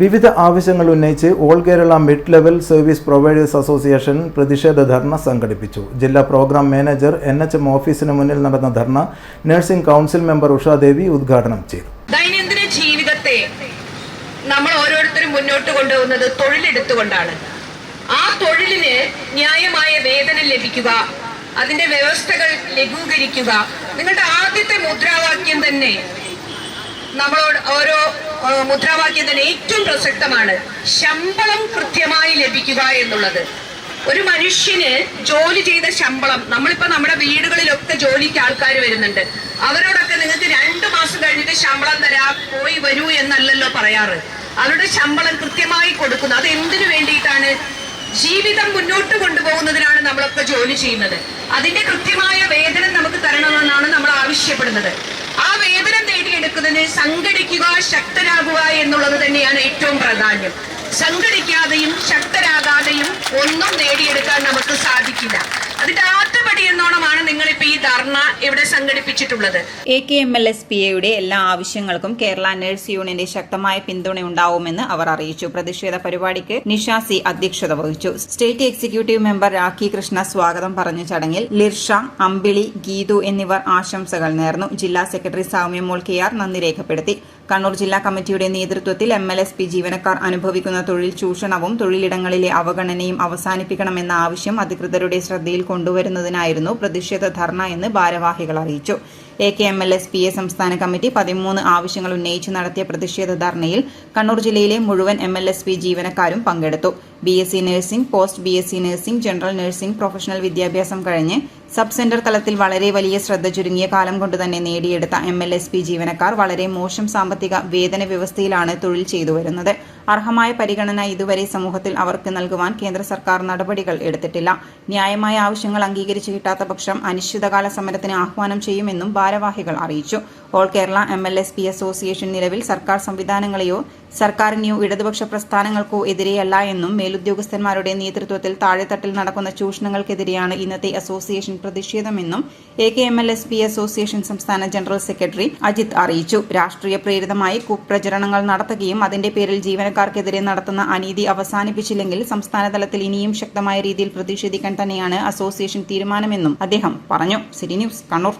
വിവിധ ആവശ്യങ്ങൾ ഉന്നയിച്ച് all Kerala mid level service providers association പ്രതിഷേധ ധർണ സംഘടിപ്പിച്ചു. ജില്ലാ program manager N H M ഓഫീസിന് മുന്നിൽ നടന്ന ധർണ നഴ്സിംഗ് കൗൺസിൽ മെമ്പർ ഉഷാദേവി ഉദ്ഘാടനം ചെയ്തു. ദൈനംദിന ജീവിതത്തെ നമ്മൾ ഓരോരുത്തരും മുന്നോട്ട് കൊണ്ടുപോകുന്നത് തൊഴിലെടുത്തുകൊണ്ടാണ്. ആ തൊഴിലിന് ന്യായമായ വേതനം ലഭിക്കുക അതിന്റെ വ്യവസ്ഥകൾ ലഘൂകരിക്കുക നിങ്ങളുടെ ആദ്യത്തെ മുദ്രാവാക്യം തന്നെ നമ്മളോട് ഓരോ മുദ്രാവാക്യം തന്നെ ഏറ്റവും പ്രസക്തമാണ് ശമ്പളം കൃത്യമായി ലഭിക്കുക എന്നുള്ളത്. ഒരു മനുഷ്യന് ജോലി ചെയ്ത ശമ്പളം നമ്മളിപ്പോ നമ്മുടെ വീടുകളിലൊക്കെ ജോലിക്ക് ആൾക്കാർ വരുന്നുണ്ട്. അവരോടൊക്കെ നിങ്ങൾക്ക് രണ്ടു മാസം കഴിഞ്ഞിട്ട് ശമ്പളം തരാ പോയി വരൂ എന്നല്ലല്ലോ പറയാറ്. അവരുടെ ശമ്പളം കൃത്യമായി കൊടുക്കുന്നു. അത് എന്തിനു വേണ്ടിയിട്ടാണ്? ജീവിതം മുന്നോട്ട് കൊണ്ടുപോകുന്നതിനാണ് നമ്മളൊക്കെ ജോലി ചെയ്യുന്നത്. അതിന്റെ കൃത്യമായ വേതനം നമുക്ക് തരണമെന്നാണ് നമ്മൾ ആവശ്യപ്പെടുന്നത്. നേടിയെടുക്കുന്നതിന് സംഘടിക്കുക ശക്തരാകുക എന്നുള്ളത് തന്നെയാണ് ഏറ്റവും പ്രാധാന്യം. സംഘടിക്കാതെയും ശക്തരാകാതെയും ഒന്നും നേടിയെടുക്കാൻ നമുക്ക് സാധിക്കില്ല. അതിന്റെ ഇവിടെ സംഘടിപ്പിച്ചിട്ടുള്ളത്? A K M L S P എയുടെ എല്ലാ ആവശ്യങ്ങൾക്കും കേരള നഴ്സ് യൂണിയന്റെ ശക്തമായ പിന്തുണ ഉണ്ടാവുമെന്ന് അവർ അറിയിച്ചു. പ്രതിഷേധ പരിപാടിക്ക് നിഷാസി അധ്യക്ഷത വഹിച്ചു. State executive member Rakhi Krishna സ്വാഗതം പറഞ്ഞ ചടങ്ങിൽ ലിർഷ അമ്പിളി ഗീതു എന്നിവർ ആശംസകൾ നേർന്നു. ജില്ലാ secretary Soumya Mol K R നന്ദി രേഖപ്പെടുത്തി. കണ്ണൂർ ജില്ലാ കമ്മിറ്റിയുടെ നേതൃത്വത്തിൽ എം എൽ എസ് പി ജീവനക്കാർ അനുഭവിക്കുന്ന തൊഴിൽ ചൂഷണവും തൊഴിലിടങ്ങളിലെ അവഗണനയും അവസാനിപ്പിക്കണമെന്ന ആവശ്യം അധികൃതരുടെ ശ്രദ്ധയിൽ കൊണ്ടുവരുന്നതിനായിരുന്നു പ്രതിഷേധ ധർണ എന്ന് ഭാരവാഹികൾ അറിയിച്ചു. A K M L S P A സംസ്ഥാന കമ്മിറ്റി പതിമൂന്ന് ആവശ്യങ്ങൾ ഉന്നയിച്ച് നടത്തിയ പ്രതിഷേധ ധർണയിൽ കണ്ണൂർ ജില്ലയിലെ മുഴുവൻ എം എൽ എസ് പി ജീവനക്കാരും പങ്കെടുത്തു. B S C nursing post B S C nursing general nursing professional വിദ്യാഭ്യാസം കഴിഞ്ഞ് സബ് സെന്റർ തലത്തിൽ വളരെ വലിയ ശ്രദ്ധ ചുരുങ്ങിയ കാലം കൊണ്ട് തന്നെ നേടിയെടുത്ത എം എൽ എസ് പി ജീവനക്കാർ വളരെ മോശം സാമ്പത്തിക വേതന വ്യവസ്ഥയിലാണ് തൊഴിൽ ചെയ്തു വരുന്നത്. അർഹമായ പരിഗണന ഇതുവരെ സമൂഹത്തിൽ അവർക്ക് നൽകുവാൻ കേന്ദ്ര സർക്കാർ നടപടികൾ എടുത്തിട്ടില്ല. ന്യായമായ ആവശ്യങ്ങൾ അംഗീകരിച്ചു കിട്ടാത്ത പക്ഷം അനിശ്ചിതകാല സമരത്തിന് ആഹ്വാനം ചെയ്യുമെന്നും ഭാരവാഹികൾ അറിയിച്ചു. All Kerala M L S P association നിലവിൽ സർക്കാർ സംവിധാനങ്ങളെയോ സർക്കാരിനെയോ ഇടതുപക്ഷ പ്രസ്ഥാനങ്ങൾക്കോ എതിരെയല്ല എന്നും മേലുദ്യോഗസ്ഥന്മാരുടെ നേതൃത്വത്തിൽ താഴെത്തട്ടിൽ നടക്കുന്ന ചൂഷണങ്ങൾക്കെതിരെയാണ് ഇന്നത്തെ association പ്രതിഷേധമെന്നും A K M L S P association സംസ്ഥാന ജനറൽ സെക്രട്ടറി അജിത് അറിയിച്ചു. രാഷ്ട്രീയ പ്രേരിതമായി കുപ്രചരണങ്ങൾ നടത്തുകയും അതിന്റെ പേരിൽ ജീവനക്കാർക്കെതിരെ നടത്തുന്ന അനീതി അവസാനിപ്പിച്ചില്ലെങ്കിൽ സംസ്ഥാനതലത്തിൽ ഇനിയും ശക്തമായ രീതിയിൽ പ്രതിഷേധിക്കാൻ തന്നെയാണ് അസോസിയേഷൻ തീരുമാനമെന്നും അദ്ദേഹം പറഞ്ഞു. City news Kannur.